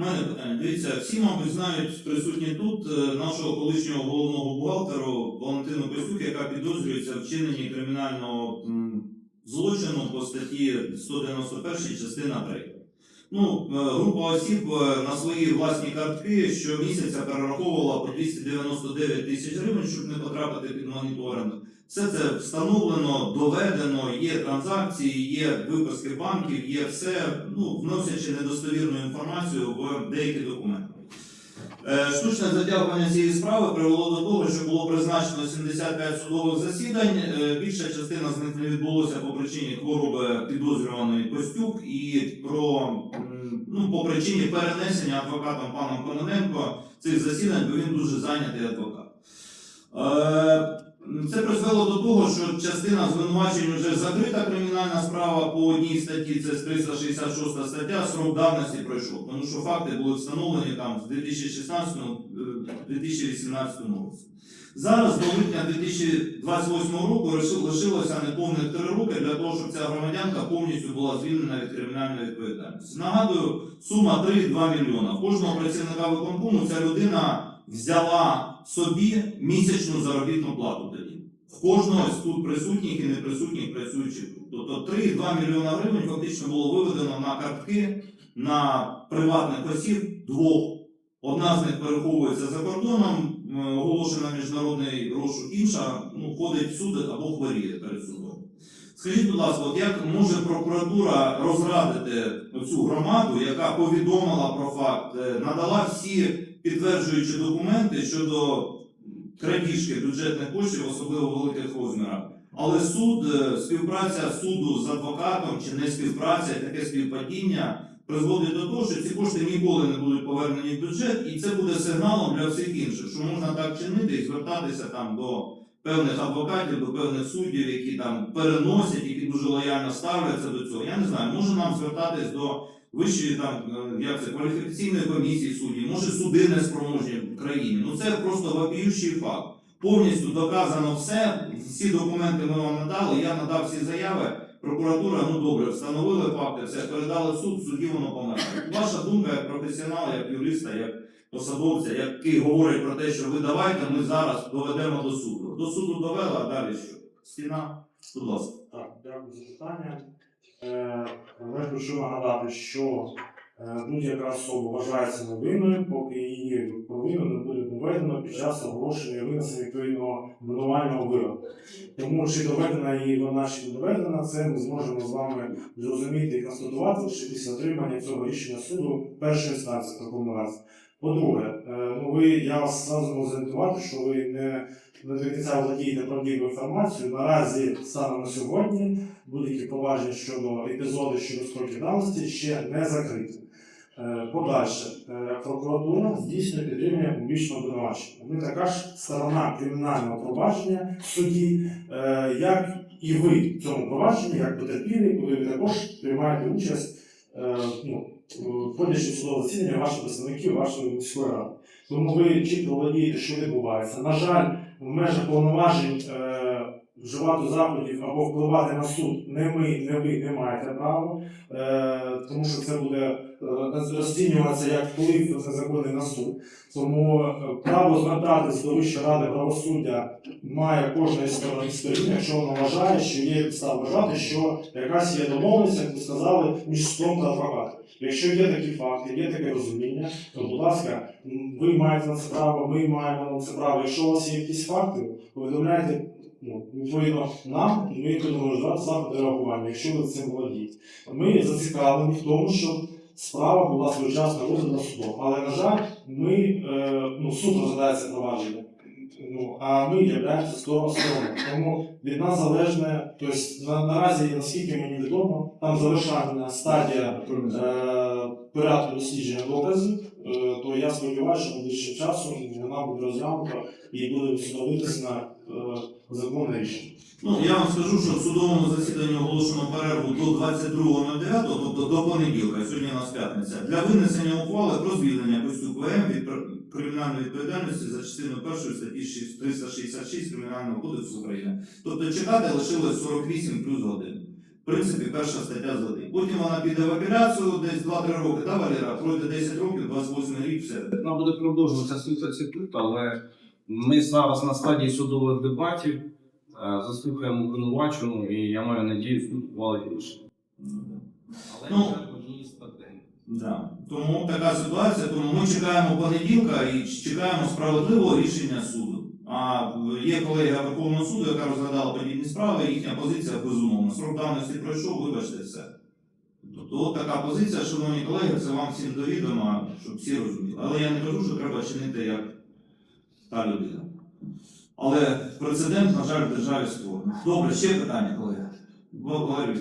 У мене питання. Дивіться, всі, мабуть, знають присутні тут е, нашого колишнього головного бухгалтера Валентину Костюк, яка підозрюється в вчиненні кримінального злочину по статті 191 частина 3. Ну, е, група осіб е, на свої власні картки щомісяця перераховувала по 299 тисяч гривень, щоб не потрапити під моніторинг. Все це встановлено, доведено, є транзакції, є виписки банків, є все, ну, вносячи недостовірну інформацію в деякі документи. Е, Штучне затягування цієї справи привело до того, що було призначено 75 судових засідань. Е, Більша частина з них не відбулося по причині хвороби підозрюваної Костюк і про ну, по причині перенесення адвокатом паном Кононенко цих засідань, бо він дуже зайнятий адвокат. Е, Це призвело до того, що частина звинувачень вже закрита кримінальна справа по одній статті, це 366 стаття, срок давності пройшов, тому що факти були встановлені там в 2016-2018 році. Зараз до липня 2028 року лишилося неповних три роки для того, щоб ця громадянка повністю була звільнена від кримінальної відповідальності. Нагадую, сума 3,2 мільйона. Кожного працівника виконкому ця людина взяла собі місячну заробітну плату тоді. В кожного з тут присутніх і неприсутніх працюючих. Тобто 3,2 мільйона гривень фактично було виведено на картки на приватних осіб двох. Одна з них переховується за кордоном, оголошена міжнародний розшук, інша ну, ходить в суд або хворіє перед судом. Скажіть, будь ласка, от як може прокуратура розрадити цю громаду, яка повідомила про факт, е, надала всі підтверджуючі документи щодо крадіжки бюджетних коштів, особливо великих розмірах. Але суд, е, співпраця суду з адвокатом чи не співпраця, таке співпадіння призводить до того, що ці кошти ніколи не будуть повернені в бюджет, і це буде сигналом для всіх інших, що можна так чинити і звертатися там до певних адвокатів, до певних суддів, які там переносять, які дуже лояльно ставляться до цього. Я не знаю, може нам звертатись до вищої там е, як це кваліфікаційної комісії суддів, може суди неспроможні в країні. Ну це просто вопіющий факт. Повністю доказано все. Всі документи ми вам надали. Я надав всі заяви. Прокуратура, ну добре, встановили факти, все передали суд, в суді воно помирає. Ваша думка як професіонала, як юриста, як посадовця, який говорить про те, що ви давайте, ми зараз доведемо до суду. До суду довели, а далі що? Стіна, будь ласка. Так, дякую за питання. Хочу нагадати, що е, будь-яка особа вважається невинною, поки її провину не буде доведено під час оголошення винесення відповідного обвинувального вироку. Тому чи доведена її вона, чи не доведена, це ми зможемо з вами зрозуміти і констатувати лише після отримання цього рішення суду першої інстанції в такому разі. По-друге, е, ну ви я вас зразу зорієнтувати, що ви не не до кінця володієте правдивою інформацією. Наразі станом на сьогодні будь-які поважні щодо епізоду щодо строків давності ще не закриті. Е, Подальше, Е, прокуратура здійснює підтримання публічного обвинувачення. Ми така ж сторона кримінального провадження в суді, е, як і ви в цьому провадженні, як потерпілі, коли ви також приймаєте участь, ну, входячи в судове засідання ваших представників вашої міської ради. Тому ви чітко володієте, що відбувається. На жаль, в межах повноважень е, вживати заходів або впливати на суд не ми, не ви не маєте права, е, тому що це буде е, розцінюватися як вплив незаконний на суд. Тому е, право звертатись до Вищої ради правосуддя має кожна із сторон якщо вона вважає, що є підстава вважати, що якась є домовленість, як ви сказали, між судом та адвокатом. Якщо є такі факти, є таке розуміння, то, будь ласка, ви маєте на це право, ми маємо на це право. Якщо у вас є якісь факти, повідомляйте ну, відповідно нам, і ми будемо саме реагування, якщо ви цим володієте. Ми зацікавлені в тому, щоб справа була своєчасно роздана судом. Але, на жаль, ми, е, ну, суд розглядається провадження. Ну, а ми являємося стороною. Тому від нас залежне, тобто на, наразі, наскільки мені відомо, там завершальна стадія е, порядку дослідження доказів, е, то я сподіваюся, що найближчим часом вона буде розглянута і буде встановитися на е, законне рішення. Ну, я вам скажу, що в судовому перерву до 22.09, тобто до понеділка, сьогодні у нас п'ятниця, для винесення ухвали про звільнення Костюк від кримінальної відповідальності за частиною першої статті 366 Кримінального кодексу України. Тобто чекати лишилось 48 плюс годин. В принципі, перша стаття за день. Потім вона піде в апеляцію десь 2-3 роки, да, Валера? Пройде 10 років, 28 рік, все. Вона буде продовжуватися але ми зараз на стадії судових дебатів е, заслухаємо обвинувачену, і я маю надію, суд ухвалить рішення. Але Ну, статей. Да. Тому така ситуація, тому ми чекаємо понеділка і чекаємо справедливого рішення суду. А є колега Верховного суду, яка розглядала подібні справи, їхня позиція безумовно. Срок давності пройшов, вибачте все. Тобто от така позиція, шановні колеги, це вам всім довідомо, щоб всі розуміли. Але я не кажу, що треба чинити як та людина. Але прецедент, на жаль, в державі створений. Добре, ще питання, колеги. Валерій.